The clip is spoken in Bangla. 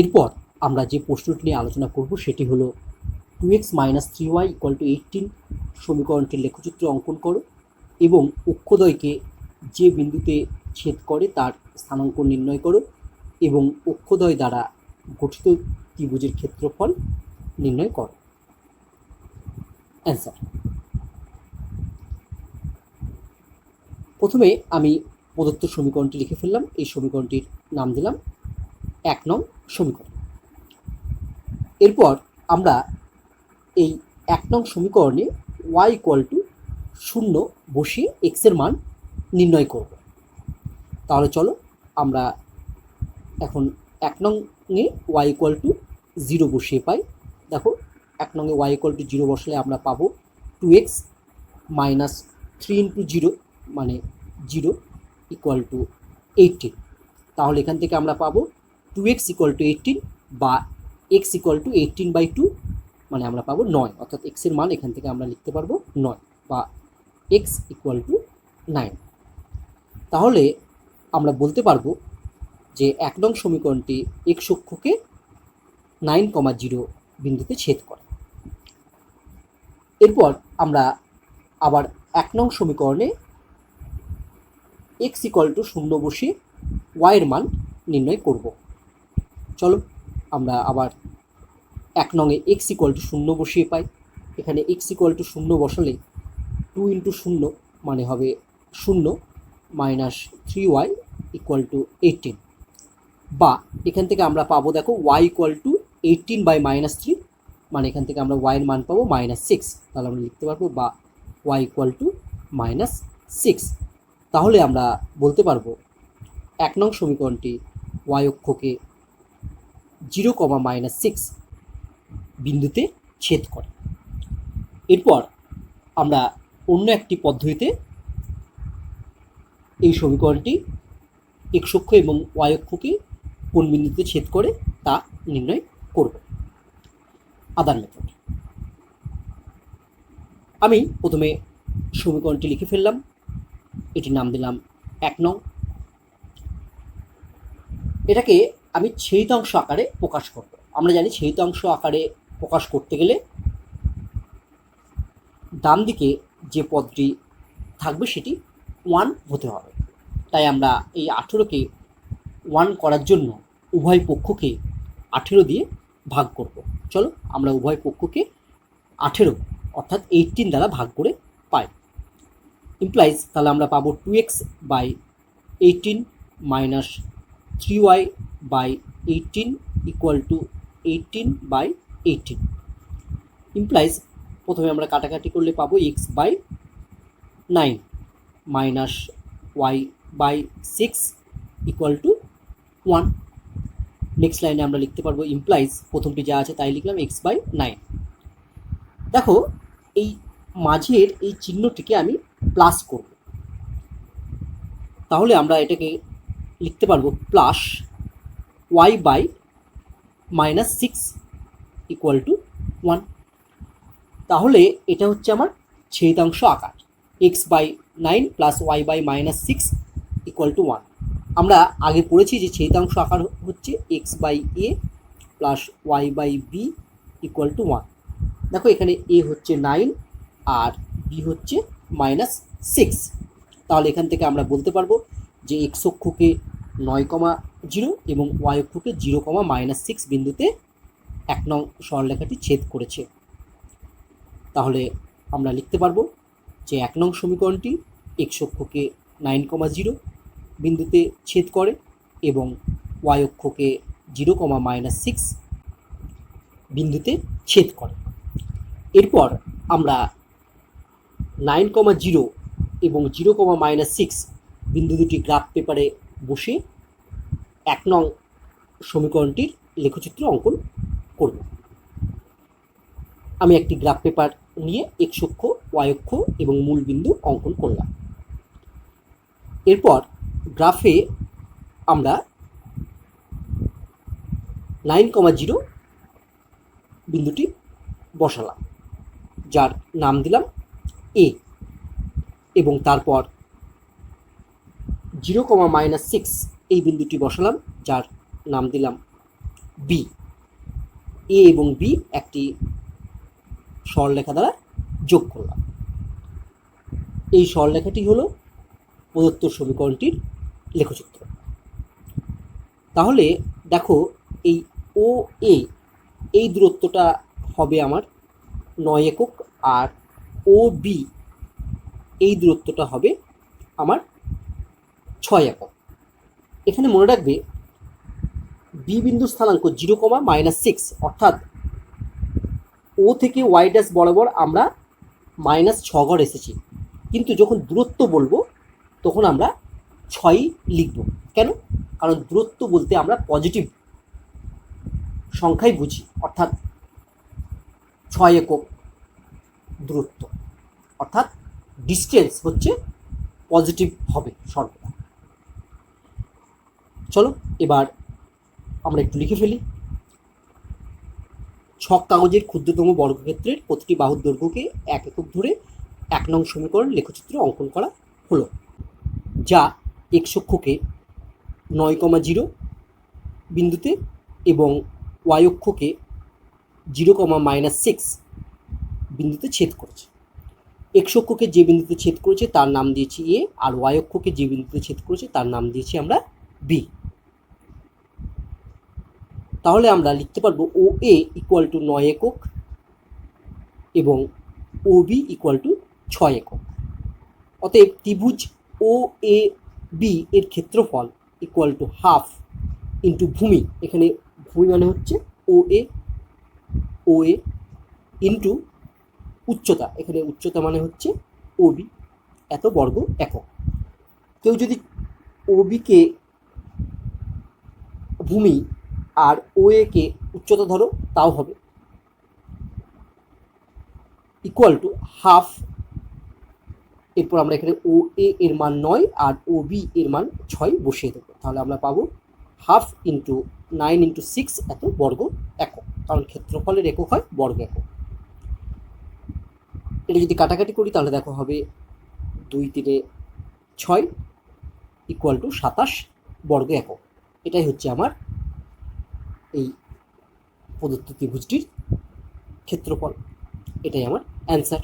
এরপর আমরা যে প্রশ্নটি নিয়ে আলোচনা করব সেটি হলো two X minus three Y equal to eighteen সমীকরণটির লেখচিত্র অঙ্কন করো এবং অক্ষদ্বয়কে যে বিন্দুতে ছেদ করে তার স্থানাঙ্ক নির্ণয় করো এবং অক্ষদ্বয় দ্বারা গঠিত ত্রিভুজের ক্ষেত্রফল নির্ণয় করো। অ্যান্সার প্রথমে আমি প্রদত্ত সমীকরণটি লিখে ফেললাম, এই সমীকরণটির নাম দিলাম এক নং সমীকরণ। এরপর আমরা এই এক নং সমীকরণে ওয়াই ইকুয়াল টু শূন্য বসিয়ে এক্সের মান নির্ণয় করব। তাহলে চলো আমরা এখন এক নংয়ে ওয়াই ইকুয়াল টু জিরো বসিয়ে পাই। দেখো, এক নংয়ে ওয়াই ইকুয়াল টু জিরো বসলে আমরা পাবো two X minus three into zero মানে জিরো ইকুয়াল টু এইটিন তাহলে এখান থেকে আমরা পাবো two X equal to eighteen বা X equal to eighteen by two মানে আমরা পাবো নয়। অর্থাৎ এক্সের মান এখান থেকে আমরা লিখতে পারব নয় বা এক্স ইকুয়াল টু নাইন তাহলে আমরা বলতে পারব যে এক নং সমীকরণটি এক্স অক্ষকে নাইন কমা জিরো বিন্দুতে ছেদ করে। এরপর আমরা আবার এক নং সমীকরণে এক্স ইকুয়াল টু শূন্য বসিয়ে ওয়াইয়ের মান নির্ণয় করব। চলো, আমরা আবার এক নঙে এক্স ইকুয়াল টু শূন্য বসিয়ে পাই। এখানে এক্স ইকুয়াল টু শূন্য বসালে টু ইন্টু শূন্য মানে হবে শূন্য minus three Y equal to eighteen বা এখান থেকে আমরা পাবো, দেখো Y equal to eighteen by minus three মানে এখান থেকে আমরা ওয়াইয়ের মান পাবো মাইনাস সিক্স তাহলে আমরা লিখতে পারব বা Y equal to minus six তাহলে আমরা বলতে পারব, এক নং সমীকরণটি ওয়াই অক্ষকে জিরো কমা মাইনাস সিক্স বিন্দুতে ছেদ করে। এরপর আমরা অন্য একটি পদ্ধতিতে এই সমীকরণটি এক্স অক্ষ এবং ওয়াই কোন বিন্দুতে ছেদ করে তা নির্ণয় করব। আদার মেথড আমি প্রথমে সমীকরণটি লিখে ফেললাম। এটির নাম দিলাম এক নং। এটাকে আমি ছেদিতাংশ আকারে প্রকাশ করব। আমরা জানি ছেদিতাংশ আকারে প্রকাশ করতে গেলে ডান দিকে যে পদটি থাকবে সেটি ওয়ান হতে হবে। তাই আমরা এই আঠেরোকে ওয়ান করার জন্য উভয় পক্ষকে আঠেরো দিয়ে ভাগ করব। চলো আমরা উভয় পক্ষকে আঠেরো অর্থাৎ এইটিন দ্বারা ভাগ করে পাই। ইমপ্লাইজ তাহলে আমরা পাবো two X by eighteen minus three Y by eighteen equal to eighteen by eighteen implies প্রথমে আমরা কাটাকাটি করলে পাবো X by nine minus Y by six equal to one next লাইনে আমরা লিখতে পারব ইমপ্লাইজ প্রথমটি যা আছে তাই লিখলাম এক্স বাই নাইন দেখো, এই মাঝের এই চিহ্নটিকে আমি প্লাস করব। তাহলে আমরা এটাকে লিখতে পারব plus Y by minus six equal to one তাহলে এটা হচ্ছে আমার ছেদাংশ আকার। X by nine plus Y by minus six equal to one আমরা আগে পড়েছি যে ছেদাংশ আকার হচ্ছে X by A plus Y by B equal to one দেখো এখানে এ হচ্ছে নাইন আর বি হচ্ছে মাইনাস সিক্স তাহলে এখান থেকে আমরা বলতে পারব যে এক্স অক্ষকে নয় কমা জিরো এবং ওয়াই অক্ষকে জিরো কমা মাইনাস সিক্স বিন্দুতে এক নং সরলরেখাটি ছেদ করেছে। তাহলে আমরা লিখতে পারব যে এক নং সমীকরণটি এক্স অক্ষকে নাইন কমা জিরো বিন্দুতে ছেদ করে এবং ওয়াই অক্ষকে জিরো কমা মাইনাস সিক্স বিন্দুতে ছেদ করে। এরপর আমরা নাইন কমা জিরো এবং জিরো কমা মাইনাস সিক্স বিন্দু দুটি গ্রাফ পেপারে বসে এক নং সমীকরণটির লেখচিত্র অঙ্কন করব। আমি একটি গ্রাফ পেপার নিয়ে এক্স অক্ষ ওয়াই অক্ষ এবং মূল বিন্দু অঙ্কন করলাম। এরপর গ্রাফে আমরা নাইন কমা জিরো বিন্দুটি বসালাম, যার নাম দিলাম এ এবং তারপর জিরো কমা মাইনাস সিক্স এই বিন্দুটি বসালাম, যার নাম দিলাম বি এ এবং বি একটি সরলরেখা দ্বারা যোগ করলাম। এই সরলরেখাটি হলো প্রদত্ত সমীকরণটির লেখচিত্র। তাহলে দেখো, এই ও এ এই দূরত্বটা হবে আমার নয় একক, আর ও বি এই দূরত্বটা হবে আমার ছয় একক। এখানে মনে রাখবে বি বিন্দুর স্থানাঙ্ক জিরো কমা মাইনাস সিক্স, অর্থাৎ ও থেকে ওয়াই ড্যাশ বরাবর আমরা মাইনাস ছ ঘর এসেছি। কিন্তু যখন দূরত্ব বলব, তখন আমরা ছয়ই লিখব। কেন? কারণ দূরত্ব বলতে আমরা পজিটিভ সংখ্যাই বুঝি, অর্থাৎ ছয় একক দূরত্ব। অর্থাৎ ডিস্টেন্স হচ্ছে পজিটিভ হবে সর্বদা চলো, এবার আমরা একটু লিখে ফেলি। ছক কাগজের ক্ষুদ্রতম বর্গক্ষেত্রের প্রতিটি বাহুর দৈর্ঘ্যকে এক একক ধরে এক নং সমীকরণ লেখচিত্র অঙ্কন করা হলো, যা এক্স অক্ষকে নয় কমা জিরো বিন্দুতে এবং Y zero comma minus six বিন্দুতে ছেদ করেছে। এক্স অক্ষকে যে বিন্দুতে ছেদ করেছে তার নাম দিয়েছি এ, আর ওয়াই যে বিন্দুতে ছেদ করেছে তার নাম দিয়েছি আমরা বি। তাহলে আমরা লিখতে পারব ও এ ইকুয়াল টু নয় একক এবং ও বি ইকুয়াল টু ছয় একক। অতএব ত্রিভুজ ও এ বি এর ক্ষেত্রফল ইকুয়াল টু হাফ ইন্টু ভূমি। এখানে ভূমি মানে হচ্ছে ও এ ও এ ইন্টু উচ্চতা। এখানে উচ্চতা মানে হচ্ছে ও বি এত বর্গ একক। কেউ যদি ও বিকে ভূমি আর ও একে উচ্চতা ধরো, তাও হবে। ইকুয়াল টু হাফ এরপর আমরা এখানে ও এ এর মান নয় আর ও বি এর মান ছয় বসিয়ে দেবো। তাহলে আমরা পাবো half into nine into six এত বর্গ একক, কারণ ক্ষেত্রফলের একক হয় বর্গ একক। এটা যদি কাটাকাটি করি, তাহলে দেখো হবে দুই তিনে ছয় ইকুয়াল টু সাতাশ বর্গ একক। এটাই হচ্ছে আমার এই প্রদত্ত ত্রিভুজটির ক্ষেত্রফল এটাই আমার অ্যান্সার